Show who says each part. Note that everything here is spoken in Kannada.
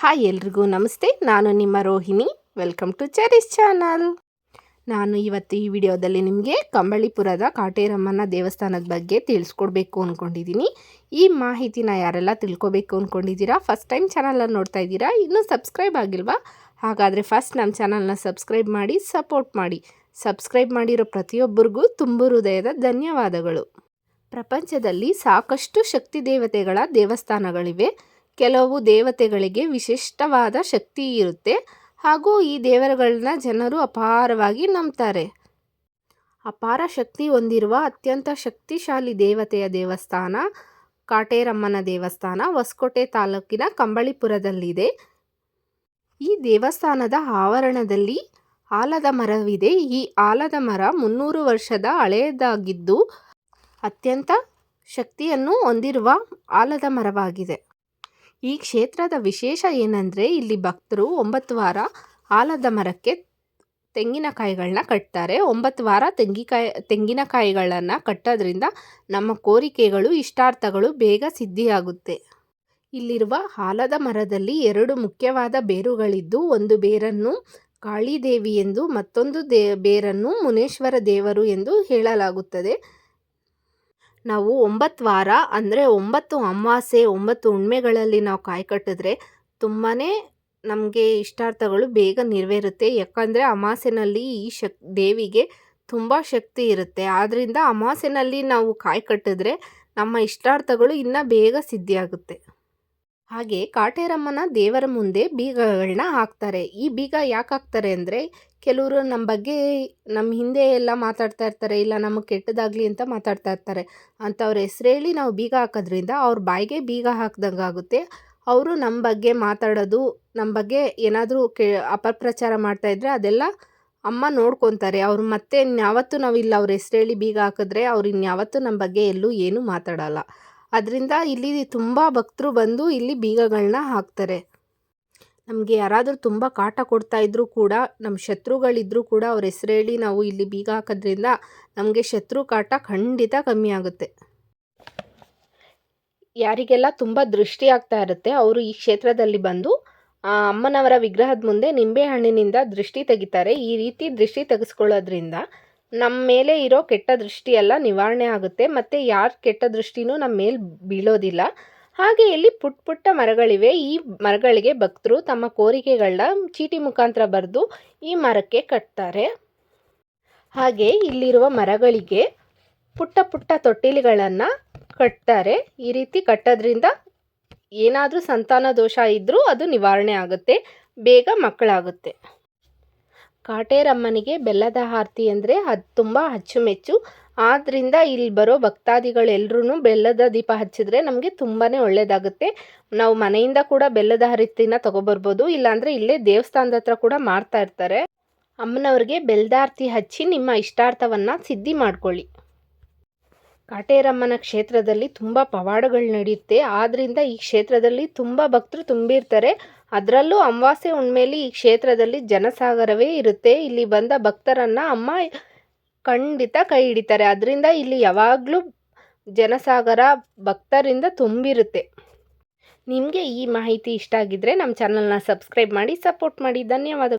Speaker 1: ಹಾಯ್ ಎಲ್ರಿಗೂ ನಮಸ್ತೆ. ನಾನು ನಿಮ್ಮ Rohini. Welcome to cherish channel ನಾನು ಇವತ್ತು ಈ ವಿಡಿಯೋದಲ್ಲಿ ನಿಮಗೆ ಕಂಬಳಿಪುರದ ಕಾಟೇರಮ್ಮನ ದೇವಸ್ಥಾನದ ಬಗ್ಗೆ ತಿಳಿಸ್ಕೊಡ್ಬೇಕು ಅಂದ್ಕೊಂಡಿದ್ದೀನಿ ಈ ಮಾಹಿತಿನ ಯಾರೆಲ್ಲ ತಿಳ್ಕೊಬೇಕು ಅಂದ್ಕೊಂಡಿದ್ದೀರಾ ಫಸ್ಟ್ ಟೈಮ್ ಚಾನಲನ್ನು ನೋಡ್ತಾ ಇದ್ದೀರಾ, ಇನ್ನೂ ಸಬ್ಸ್ಕ್ರೈಬ್ ಆಗಿಲ್ವಾ? ಹಾಗಾದರೆ ಫಸ್ಟ್ ನಮ್ಮ ಚಾನಲ್ನ ಸಬ್ಸ್ಕ್ರೈಬ್ ಮಾಡಿ ಸಪೋರ್ಟ್ ಮಾಡಿ. ಸಬ್ಸ್ಕ್ರೈಬ್ ಮಾಡಿರೋ ಪ್ರತಿಯೊಬ್ಬರಿಗೂ ತುಂಬ ಹೃದಯದ ಧನ್ಯವಾದಗಳು. ಪ್ರಪಂಚದಲ್ಲಿ ಸಾಕಷ್ಟು ಶಕ್ತಿ ದೇವತೆಗಳ ದೇವಸ್ಥಾನಗಳಿವೆ. ಕೆಲವು ದೇವತೆಗಳಿಗೆ ವಿಶಿಷ್ಟವಾದ ಶಕ್ತಿ ಇರುತ್ತೆ. ಹಾಗೂ ಈ ದೇವರುಗಳನ್ನ ಜನರು ಅಪಾರವಾಗಿ ನಂಬ್ತಾರೆ. ಅಪಾರ ಶಕ್ತಿ ಹೊಂದಿರುವ ಅತ್ಯಂತ ಶಕ್ತಿಶಾಲಿ ದೇವತೆಯ ದೇವಸ್ಥಾನ ಕಾಟೇರಮ್ಮನ ದೇವಸ್ಥಾನ ಹೊಸಕೋಟೆ ತಾಲೂಕಿನ ಕಂಬಳಿಪುರದಲ್ಲಿದೆ. ಈ ದೇವಸ್ಥಾನದ ಆವರಣದಲ್ಲಿ ಆಲದ ಮರವಿದೆ. ಈ ಆಲದ ಮರ ಮುನ್ನೂರು ವರ್ಷದ ಹಳೆಯದಾಗಿದ್ದು ಅತ್ಯಂತ ಶಕ್ತಿಯನ್ನು ಹೊಂದಿರುವ ಆಲದ ಮರವಾಗಿದೆ. ಈ ಕ್ಷೇತ್ರದ ವಿಶೇಷ ಏನಂದರೆ ಇಲ್ಲಿ ಭಕ್ತರು ಒಂಬತ್ತು ವಾರ ಆಲದ ಮರಕ್ಕೆ ತೆಂಗಿನಕಾಯಿಗಳನ್ನ ಕಟ್ತಾರೆ. ಒಂಬತ್ತು ವಾರ ತೆಂಗಿಕಾಯಿ ತೆಂಗಿನಕಾಯಿಗಳನ್ನು ಕಟ್ಟೋದ್ರಿಂದ ನಮ್ಮ ಕೋರಿಕೆಗಳು, ಇಷ್ಟಾರ್ಥಗಳು ಬೇಗ ಸಿದ್ಧಿಯಾಗುತ್ತೆ. ಇಲ್ಲಿರುವ ಆಲದ ಮರದಲ್ಲಿ ಎರಡು ಮುಖ್ಯವಾದ ಬೇರುಗಳಿದ್ದು, ಒಂದು ಬೇರನ್ನು ಕಾಳಿದೇವಿ ಎಂದು, ಮತ್ತೊಂದು ದೇ, ಬೇರನ್ನು ಮುನೇಶ್ವರ ದೇವರು ಎಂದು ಹೇಳಲಾಗುತ್ತದೆ. ನಾವು ಒಂಬತ್ತು ವಾರ ಅಂದರೆ ಒಂಬತ್ತು ಅಮಾವಾಸ್ಯೆ ಒಂಬತ್ತು ಹುಣ್ಮೆಗಳಲ್ಲಿ ನಾವು ಕಾಯಿ ಕಟ್ಟಿದ್ರೆ ತುಂಬಾ ನಮಗೆ ಇಷ್ಟಾರ್ಥಗಳು ಬೇಗ ನೆರವೇರುತ್ತೆ. ಯಾಕಂದರೆ ಅಮಾವಾಸ್ಯೆನಲ್ಲಿ ಈ ಶಕ್, ದೇವಿಗೆ ತುಂಬ ಶಕ್ತಿ ಇರುತ್ತೆ. ಆದ್ದರಿಂದ ಅಮಾವಾಸ್ಯೆನಲ್ಲಿ ನಾವು ಕಾಯಿ ಕಟ್ಟಿದ್ರೆ ನಮ್ಮ ಇಷ್ಟಾರ್ಥಗಳು ಇನ್ನೂ ಬೇಗ ಸಿದ್ಧಿಯಾಗುತ್ತೆ. ಹಾಗೆ ಕಾಟೇರಮ್ಮನ ದೇವರ ಮುಂದೆ ಬೀಗಗಳನ್ನ ಹಾಕ್ತಾರೆ. ಈ ಬೀಗ ಯಾಕೆ ಹಾಕ್ತಾರೆ ಅಂದರೆ ಕೆಲವರು ನಮ್ಮ ಬಗ್ಗೆ ನಮ್ಮ ಹಿಂದೆ ಎಲ್ಲ ಮಾತಾಡ್ತಾ ಇರ್ತಾರೆ, ಇಲ್ಲ ನಮಗೆ ಕೆಟ್ಟದಾಗಲಿ ಅಂತ ಮಾತಾಡ್ತಾ ಇರ್ತಾರೆ. ಅಂಥವ್ರ ಹೆಸ್ರು ಹೇಳಿ ನಾವು ಬೀಗ ಹಾಕೋದ್ರಿಂದ ಅವ್ರ ಬಾಯಿಗೆ ಬೀಗ ಹಾಕ್ದಂಗೆ ಆಗುತ್ತೆ. ಅವರು ನಮ್ಮ ಬಗ್ಗೆ ಮಾತಾಡೋದು ನಮ್ಮ ಬಗ್ಗೆ ಏನಾದರೂ ಕೆ, ಅಪಪ್ರಚಾರ ಮಾಡ್ತಾಯಿದ್ರೆ ಅದೆಲ್ಲ ಅಮ್ಮ ನೋಡ್ಕೊತಾರೆ. ಅವ್ರು ಮತ್ತೆ ಇನ್ಯಾವತ್ತೂ ನಾವು ಇಲ್ಲ, ಅವ್ರ ಹೆಸರೇಳಿ ಬೀಗ ಹಾಕಿದ್ರೆ ಅವ್ರು ಇನ್ಯಾವತ್ತೂ ನಮ್ಮ ಬಗ್ಗೆ ಎಲ್ಲೂ ಏನೂ ಮಾತಾಡಲ್ಲ. ಅದರಿಂದ ಇಲ್ಲಿ ತುಂಬ ಭಕ್ತರು ಬಂದು ಇಲ್ಲಿ ಬೀಗಗಳನ್ನ ಹಾಕ್ತಾರೆ. ನಮಗೆ ಯಾರಾದರೂ ತುಂಬ ಕಾಟ ಕೊಡ್ತಾ ಇದ್ದರೂ ಕೂಡ ನಮ್ಮ ಶತ್ರುಗಳಿದ್ದರೂ ಕೂಡ ಅವ್ರ ಹೆಸ್ರು ನಾವು ಇಲ್ಲಿ ಬೀಗ ಹಾಕೋದ್ರಿಂದ ನಮಗೆ ಶತ್ರು ಕಾಟ ಖಂಡಿತ ಕಮ್ಮಿ ಆಗುತ್ತೆ. ಯಾರಿಗೆಲ್ಲ ತುಂಬ ದೃಷ್ಟಿ ಆಗ್ತಾ ಇರುತ್ತೆ, ಅವರು ಈ ಕ್ಷೇತ್ರದಲ್ಲಿ ಬಂದು ಅಮ್ಮನವರ ವಿಗ್ರಹದ ಮುಂದೆ ನಿಂಬೆಹಣ್ಣಿನಿಂದ ದೃಷ್ಟಿ ತೆಗಿತಾರೆ. ಈ ರೀತಿ ದೃಷ್ಟಿ ತೆಗೆಸ್ಕೊಳ್ಳೋದ್ರಿಂದ ನಮ್ಮ ಮೇಲೆ ಇರೋ ಕೆಟ್ಟ ದೃಷ್ಟಿಯೆಲ್ಲ ನಿವಾರಣೆ ಆಗುತ್ತೆ. ಮತ್ತು ಯಾರ ಕೆಟ್ಟ ದೃಷ್ಟಿನೂ ನಮ್ಮ ಮೇಲೆ ಬೀಳೋದಿಲ್ಲ. ಹಾಗೆ ಇಲ್ಲಿ ಪುಟ್ಟ ಪುಟ್ಟ ಮರಗಳಿವೆ. ಈ ಮರಗಳಿಗೆ ಭಕ್ತರು ತಮ್ಮ ಕೋರಿಕೆಗಳನ್ನ ಚೀಟಿ ಮುಖಾಂತರ ಬರೆದು ಈ ಮರಕ್ಕೆ ಕಟ್ತಾರೆ. ಹಾಗೆ ಇಲ್ಲಿರುವ ಮರಗಳಿಗೆ ಪುಟ್ಟ ಪುಟ್ಟ ತೊಟ್ಟಿಲುಗಳನ್ನು ಕಟ್ತಾರೆ. ಈ ರೀತಿ ಕಟ್ಟೋದ್ರಿಂದ ಏನಾದರೂ ಸಂತಾನ ದೋಷ ಇದ್ದರೂ ಅದು ನಿವಾರಣೆ ಆಗುತ್ತೆ. ಬೇಗ ಮಕ್ಕಳಾಗುತ್ತೆ. ಕಾಟೇರಮ್ಮನಿಗೆ ಬೆಲ್ಲದ ಆರತಿ ಅಂದರೆ ಅದು ತುಂಬ ಅಚ್ಚುಮೆಚ್ಚು. ಆದ್ದರಿಂದ ಇಲ್ಲಿ ಬರೋ ಭಕ್ತಾದಿಗಳೆಲ್ಲರೂ ಬೆಲ್ಲದ ದೀಪ ಹಚ್ಚಿದ್ರೆ ನಮಗೆ ತುಂಬಾ ಒಳ್ಳೆಯದಾಗುತ್ತೆ ನಾವು ಮನೆಯಿಂದ ಕೂಡ ಬೆಲ್ಲದ ಆರತಿನ ತೊಗೊಬರ್ಬೋದು, ಇಲ್ಲಾಂದರೆ ಇಲ್ಲೇ ದೇವಸ್ಥಾನದ ಹತ್ರ ಕೂಡ ಮಾಡ್ತಾ ಇರ್ತಾರೆ. ಅಮ್ಮನವ್ರಿಗೆ ಬೆಲ್ಲದಾರತಿ ಹಚ್ಚಿ ನಿಮ್ಮ ಇಷ್ಟಾರ್ಥವನ್ನು ಸಿದ್ಧಿ ಮಾಡ್ಕೊಳ್ಳಿ. ಕಾಟೇರಮ್ಮನ ಕ್ಷೇತ್ರದಲ್ಲಿ ತುಂಬ ಪವಾಡಗಳು ನಡೆಯುತ್ತೆ. ಆದ್ದರಿಂದ ಈ ಕ್ಷೇತ್ರದಲ್ಲಿ ತುಂಬ ಭಕ್ತರು ತುಂಬಿರ್ತಾರೆ. ಅದರಲ್ಲೂ ಅಮಾವಾಸ್ಯೆ ಹುಣ್ಮೇಲಿ ಈ ಕ್ಷೇತ್ರದಲ್ಲಿ ಜನಸಾಗರವೇ ಇರುತ್ತೆ. ಇಲ್ಲಿ ಬಂದ ಭಕ್ತರನ್ನು ಅಮ್ಮ ಖಂಡಿತ ಕೈ ಹಿಡಿತಾರೆ. ಅದರಿಂದ ಇಲ್ಲಿ ಯಾವಾಗಲೂ ಜನಸಾಗರ ಭಕ್ತರಿಂದ ತುಂಬಿರುತ್ತೆ. ನಿಮಗೆ ಈ ಮಾಹಿತಿ ಇಷ್ಟ ಆಗಿದ್ದರೆ ನಮ್ಮ ಚಾನಲ್ನ ಸಬ್ಸ್ಕ್ರೈಬ್ ಮಾಡಿ, ಸಪೋರ್ಟ್ ಮಾಡಿ. ಧನ್ಯವಾದಗಳು